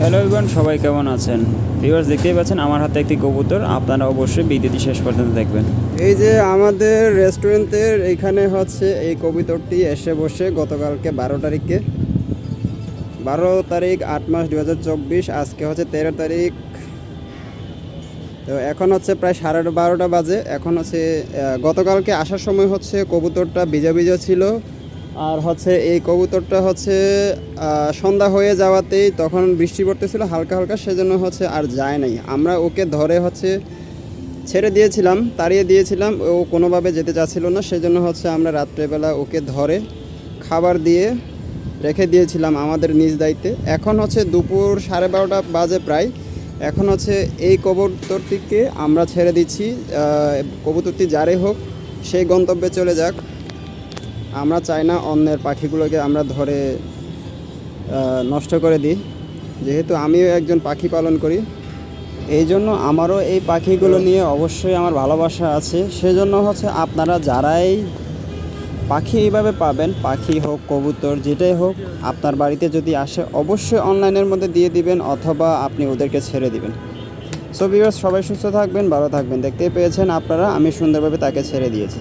Hello Ivan সবাই কেমন আছেন? ভিউয়ার্স দেখতেই পাচ্ছেন, আমার হাতে একটি কবুতর, আপনারা অবশ্যই ভিডিওটি শেষ পর্যন্ত দেখবেন। এই যে আমাদের রেস্টুরেন্টের এখানে হচ্ছে এই কবুতরটি এসে বসে গতকালকে বারো তারিখে। বারো তারিখ আট মাস দু হাজার চব্বিশ, আজকে হচ্ছে তেরো তারিখ। তো এখন হচ্ছে প্রায় সাড়ে বারোটা বাজে। এখন হচ্ছে গতকালকে আসার সময় হচ্ছে কবুতরটা ভিজা ভিজা ছিল। আর হচ্ছে এই কবুতরটা হচ্ছে সন্ধ্যা হয়ে যাওয়াতেই তখন বৃষ্টি পড়তেছিল হালকা হালকা, সেজন্য হচ্ছে আর যায় নাই। আমরা ওকে ধরে হচ্ছে ছেড়ে দিয়েছিলাম, তাড়িয়ে দিয়েছিলাম, ও কোনোভাবে যেতে চাচ্ছিল না, সেজন্য হচ্ছে আমরা রাত্রেবেলা ওকে ধরে খাবার দিয়ে রেখে দিয়েছিলাম আমাদের নিজ দায়িত্বে। এখন হচ্ছে দুপুর সাড়ে বারোটা বাজে প্রায়। এখন হচ্ছে এই কবুতরটিকে আমরা ছেড়ে দিচ্ছি কবুতরটি যারে হোক, সেই গন্তব্যে চলে যাক। আমরা চাই না অন্যের পাখিগুলোকে আমরা ধরে নষ্ট করে দিই। যেহেতু আমিও একজন পাখি পালন করি, এই জন্য আমারও এই পাখিগুলো নিয়ে অবশ্যই আমার ভালোবাসা আছে। সেজন্য হচ্ছে আপনারা যারাই পাখি এইভাবে পাবেন, পাখি হোক, কবুতর, যেটাই হোক, আপনার বাড়িতে যদি আসে, অবশ্যই অনলাইনের মধ্যে দিয়ে দিবেন অথবা আপনি ওদেরকে ছেড়ে দিবেন। সো ভিউয়ার্স সবাই সুস্থ থাকবেন, ভালো থাকবেন। দেখতে পেয়েছেন আপনারা, আমি সুন্দরভাবে তাকে ছেড়ে দিয়েছি।